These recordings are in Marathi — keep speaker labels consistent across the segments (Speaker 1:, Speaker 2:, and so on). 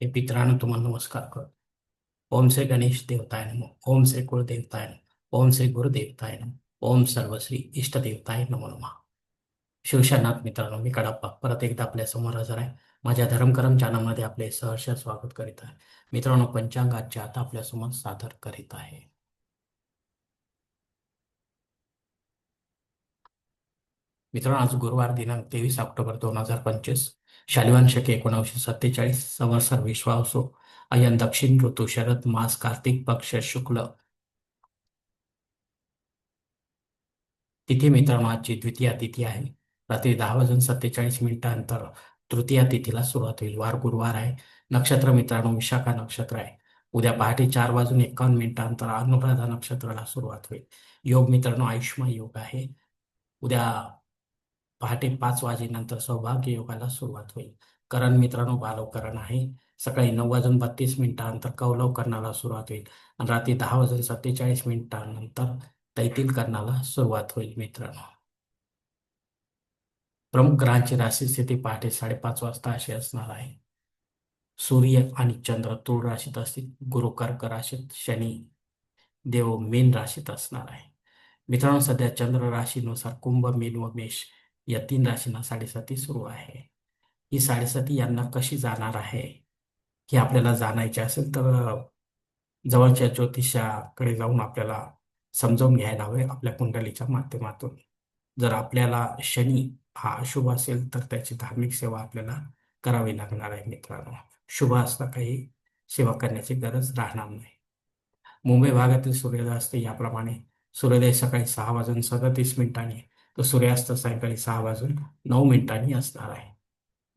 Speaker 1: हे मित्रांनो तुम्हाला नमस्कार करतो. ओम से गणेश देवताय नमो ओम से कुळदेवताय नमो ओम से गुरुदेवताय नमो ओम सर्वश्री इष्टदेवताय नमो नमः. शिवशानाथ मित्रांनो मी कडाप्पा परत एकदा आपल्यासमोर हजर आहे. माझ्या धर्मकरम चॅनलमध्ये आपले सहर्ष स्वागत करीत आहे. मित्रांनो पंचांगाच्या आता आपल्यासमोर सादर करीत आहे. मित्रांनो आज गुरुवार दिनांक तेवीस ऑक्टोबर दोन हजार पंचवीस. शालिवान शके एकोणीसशे सत्तेचाळीस संवत्सर विश्वावसो अयन दक्षिण ऋतू शरद मास कार्तिक पक्ष शुक्ल. तिथी मित्रांनो आजची द्वितीया तिथी आहे. रात्री दहा वाजून सत्तेचाळीस मिनिटांनंतर तृतीया तिथीला सुरुवात होईल. वार गुरुवार आहे. नक्षत्र मित्रांनो विशाखा नक्षत्र आहे. उद्या पहाटे चार वाजून एकावन्न मिनिटांनंतर अनुराधा नक्षत्राला सुरुवात होईल. योग मित्रांनो आयुष्मा योग आहे. उद्या पहाटे पाच वाजेनंतर सौभाग्य योगाला सुरुवात होईल. करण मित्रांनो बालवकरण आहे. सकाळी नऊ वाजून बत्तीस मिनिटानंतर कौलव करणाला सुरुवात होईल आणि रात्री दहा वाजून सत्तेचाळीस मिनिटानंतर तैतील करणाला सुरुवात होईल मित्रांनो. प्रमुख ग्रहांची राशी स्थिती पहाटे साडेपाच वाजता अशी असणार आहे. सूर्य आणि चंद्र तुळ राशीत असतील. गुरु कर्क राशीत शनी देव मीन राशीत असणार आहे. मित्रांनो सध्या चंद्र राशीनुसार कुंभ मीन व मेष या तीन राशींना साडेसाती सुरू आहे. ही साडेसाती यांना कशी जाणार आहे? हे आपल्याला जाणायचे असेल तर जवळच्या ज्योतिषाकडे जाऊन आपल्याला समजावून घ्यायला हवे आपल्या कुंडलीच्या माध्यमातून. जर आपल्याला शनी हा अशुभ असेल तर त्याची धार्मिक सेवा आपल्याला करावी लागणार आहे मित्रांनो. शुभ असता काही सेवा करण्याची गरज राहणार नाही. मुंबई भागातील सूर्योदय असते याप्रमाणे सूर्योदय सकाळी सहा वाजून सदतीस मिनिटांनी तर सूर्यास्त सायंकाळी सहा वाजून नऊ मिनिटांनी असणार आहे.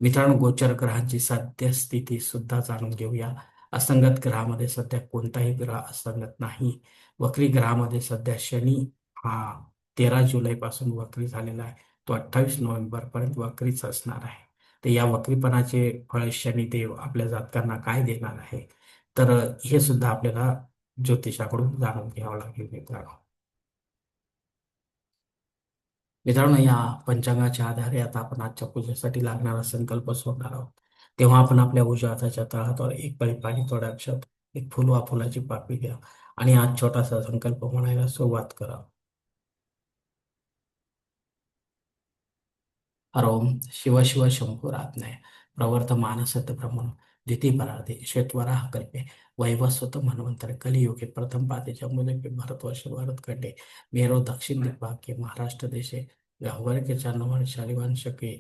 Speaker 1: मित्रांनो गोचर ग्रहांची सद्यस्थिती सुद्धा जाणून घेऊया. असंगत ग्रहामध्ये सध्या कोणताही ग्रह असंगत नाही. वक्री ग्रहामध्ये सध्या शनी हा तेरा जुलैपासून वक्री झालेला आहे. तो अठ्ठावीस नोव्हेंबरपर्यंत वक्रीच असणार आहे. तर या वक्रीपणाचे फळ शनिदेव आपल्या जातकांना काय देणार आहे? तर हे सुद्धा आपल्याला ज्योतिषाकडून जाणून घ्यावं लागेल मित्रांनो. मित्रांनो या पंचांगाच्या आधारे आता आपण आजच्या पूजेसाठी लागणारा संकल्प सोडणार आहोत. तेव्हा आपण आपल्या उजव्या हाताच्या तळहातावर एक पळी पाणी थोडं अक्षत एक फुल वा फुलाची पाकळी घ्या आणि आज छोटासा संकल्प म्हणायला सुरुवात करा. हरोम शिव शिव शंभुराज्ञाय प्रवर्त मानसत ब्रह्मण द्विती परार्धे श्वेतवराह कल्पे वैवस्वत मनवंतर कलियुगे प्रथम पादे जम्मुदेपे भारतवर्ष भारत खंडे मेरो दक्षिण दिग्भाग्य महाराष्ट्र देशे व्यावहारिकेच्या नवन शालिवान शके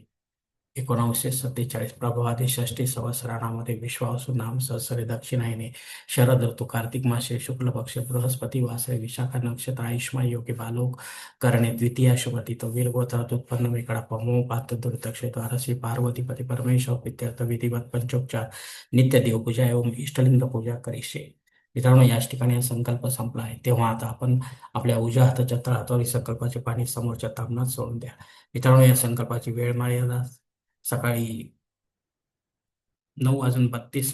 Speaker 1: एकोणावीसशे सत्तेचाळीस प्रभावादी षष्टी संवत्सराणामध्ये विश्वासू नाम सहसरे दक्षिणायने शरद ऋतू कार्तिक मासे शुक्ल पक्ष बृहस्पती वासरे विशाखा नक्षत्र आयुष्मा योगी बालोक करणे द्वितीय शुभती तो वीरगोत्रात उत्पन्न वेकडा पमो पात्र दुर्दक्ष द्वारसी पार्वतीपती परमेश्वर पित्यर्थ विधिवत पंचोपचार नित्य देवपूजा एवं इष्टलिंग पूजा करीशे मित्रांनो याच ठिकाणी हा संकल्प संपला आहे. तेव्हा आता आपण आपल्या उजव्या हाताच्या तळातोरी संकल्पाचे पाणी समोरच्या तामनात सोडून द्या. मित्रांनो या संकल्पाची वेळ मर्यादा सकाळी नऊ वाजून बत्तीस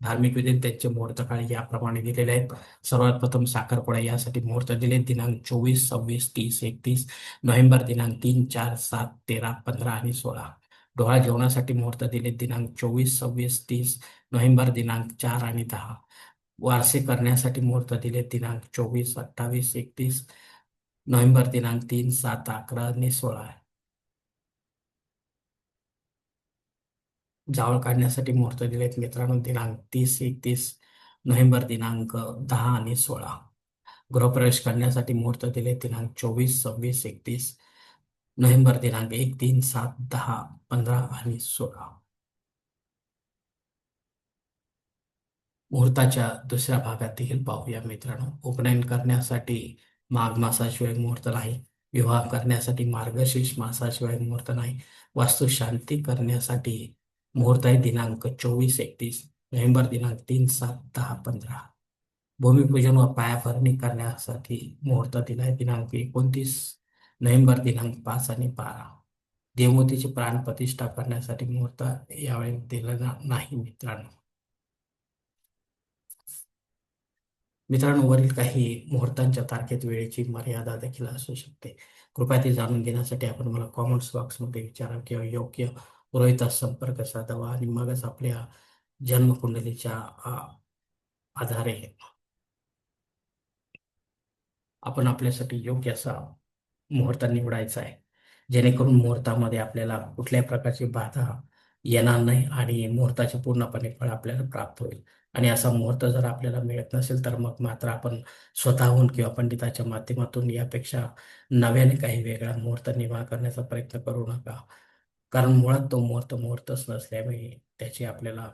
Speaker 1: धार्मिक विधीत त्यांचे मुहूर्त काळ याप्रमाणे दिलेले आहेत. सर्वात प्रथम साखरपुडा यासाठी मुहूर्त दिले. दिनांक चोवीस सव्वीस तीस एकतीस नोव्हेंबर दिनांक तीन चार सात तेरा पंधरा आणि सोळा. डोळा जेवणासाठी मुहूर्त दिले. दिनांक चोवीस सव्वीस तीस नोव्हेंबर दिनांक चार आणि दहा. वारसे करण्यासाठी मुहूर्त दिले. दिनांक चोवीस अठ्ठावीस एकतीस नोव्हेंबर दिनांक तीन सात अकरा आणि सोळा. जावळ काढण्यासाठी मुहूर्त दिलेत मित्रांनो. दिनांक तीस एकतीस नोव्हेंबर दिनांक दहा आणि सोळा. गृहप्रवेश करण्यासाठी मुहूर्त दिले दिनांक चोवीस सव्वीस एकतीस नोव्हेंबर दिनांक एक तीन सात दहा पंधरा आणि सोळा. मुहूर्ताच्या दुसऱ्या भागात देखील पाहूया मित्रांनो. उपनयन करण्यासाठी माघ मासाशिवाय मुहूर्त नाही. विवाह करण्यासाठी मार्गशीर्ष मासाशिवाय मुहूर्त नाही. वास्तुशांती करण्यासाठी मुहूर्त आहे दिनांक चोवीस एकतीस नोव्हेंबर दिनांक तीन सात दहा पंधरा. भूमिपूजन व पायाभरणी करण्यासाठी मुहूर्त दिलाय दिनांक एकोणतीस नोव्हेंबर दिनांक पाच आणि बारा. देवमूर्तीची प्राणप्रतिष्ठा करण्यासाठी मुहूर्त यावेळी दिला नाही मित्रांनो. मित्रांनो वरील काही मुहूर्तांच्या तारखेत वेळेची मर्यादा देखील असू शकते. कृपया ते जाणून घेण्यासाठी आपण मला कॉमेंट्स बॉक्समध्ये विचारा किंवा योग्य पुरोहितास संपर्क साधावा. आणि मगच आपल्या जन्मकुंडलीच्या आधारे आपण आपल्यासाठी योग्य असा मुहूर्त निवडायचा आहे. जेणेकरून मुहूर्तामध्ये आपल्याला कुठल्याही प्रकारची बाधा येणार नाही आणि मुहूर्ताचे पूर्णपणे फळ आपल्याला प्राप्त होईल. आणि असा मुहूर्त जर आपल्याला मिळत नसेल तर मग मात्र आपण स्वतःहून किंवा पंडिताच्या माध्यमातून यापेक्षा नव्याने काही वेगळा मुहूर्त निर्माण करण्याचा प्रयत्न करू नका. कारण मुळात तो मुहूर्त मुहूर्तच नसल्यामुळे त्याची आपल्याला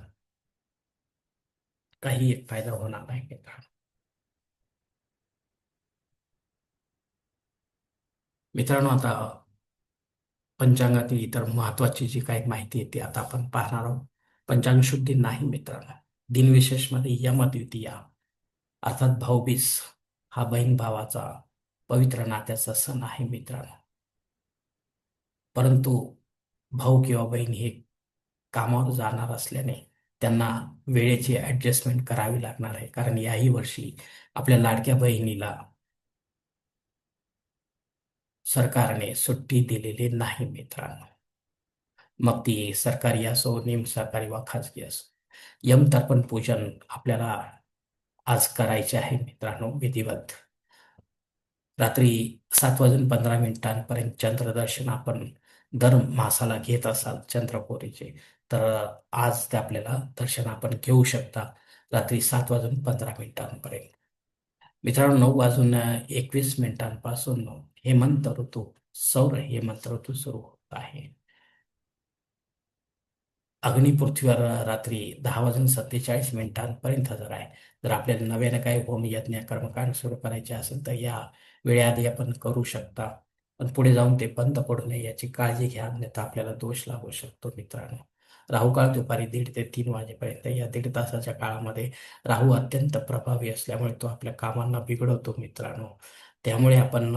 Speaker 1: काही एक फायदा होणार नाही मित्रांनो मित्रांनो आता पंचांगातील इतर महत्वाची जी काही माहिती आहे ती आता आपण पाहणार आहोत. पंचांग शुद्धी नाही मित्रांनो. दिनविशेषमध्ये यमद्वितीया अर्थात भाऊबीज हा बहीण भावाचा पवित्र नात्याचा सण आहे मित्रांनो. परंतु भाऊ किंवा बहीण हे कामावर जाणार असल्याने त्यांना वेळेची ऍडजस्टमेंट करावी लागणार आहे. कारण याही वर्षी आपल्या लाडक्या बहिणीला सरकारने सुट्टी दिलेली नाही मित्रांनो. मग ती सरकारी असो निम सरकारी वा खाजगी असो यमतर्पण पूजन आपल्याला आज करायचे आहे मित्रांनो विधिवत. रात्री सात वाजून पंधरा मिनिटांपर्यंत चंद्रदर्शन आपण दर मासाला घेत असाल चंद्रकोरीचे तर आज ते आपल्याला दर्शन आपण घेऊ शकता रात्री सात वाजून पंधरा मिनिटांपर्यंत. मित्रांनो नऊ वाजून एकवीस मिनिटांपासून हेमंत ऋतू सौर हेमंत ऋतू सुरू होत आहे. अग्निपृथ्वीवर रात्री दहा वाजून सत्तेचाळीस मिनिटांपर्यंत हजर आहे जर आपल्याला नव्याने काही होम यज्ञ कर्मकांड सुरू करायचे असेल तर या वेळेआधी आपण करू शकता. पण पुढे जाऊन ते बंद पडू नये याची काळजी घ्या अन्यथा आपल्याला दोष लागू शकतो मित्रांनो. राहू काळ दुपारी दीड ते तीन वाजेपर्यंत या दीड तासाच्या काळामध्ये राहू अत्यंत प्रभावी असल्यामुळे तो आपल्या कामांना बिघडवतो मित्रांनो. त्यामुळे आपण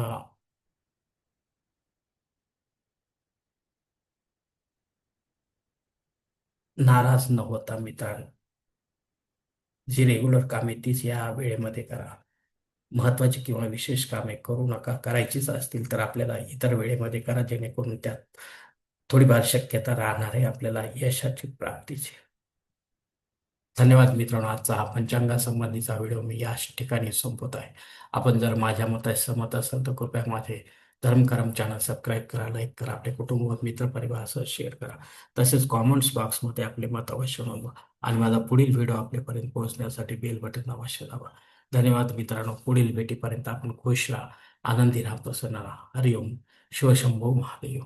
Speaker 1: नाराज न होता मित्रांनो. जी रेग्युलर कामे तीच या वेळेमध्ये करा. महत्त्वाची किंवा विशेष कामे करू नका. करायचीच असतील तर आपल्याला इतर वेळेमध्ये करा जेणेकरून त्यात थोडीफार शक्यता राहणार आहे आपल्याला यशाची प्राप्तीची. धन्यवाद मित्रांनो. आजचा हा पंचांगासंबंधीचा व्हिडिओ मी याच ठिकाणी संपवत आहे. आपण जर माझ्या मताशी सहमत असाल तर कृपया माझे धर्मकरम चॅनल सबस्क्राईब करा लाईक करा आपले कुटुंब व मित्र परिवारासह शेअर करा. तसेच कॉमेंट्स बॉक्समध्ये आपले मत अवश्य नोंदवा आणि माझा पुढील व्हिडिओ आपल्यापर्यंत पोहोचण्यासाठी बेल बटन अवश्य दाबा. धन्यवाद मित्रांनो. पुढील भेटीपर्यंत आपण खुश राहा आनंदी राहा प्रसन्न राहा हरिओम. शिवशंभो महादेव.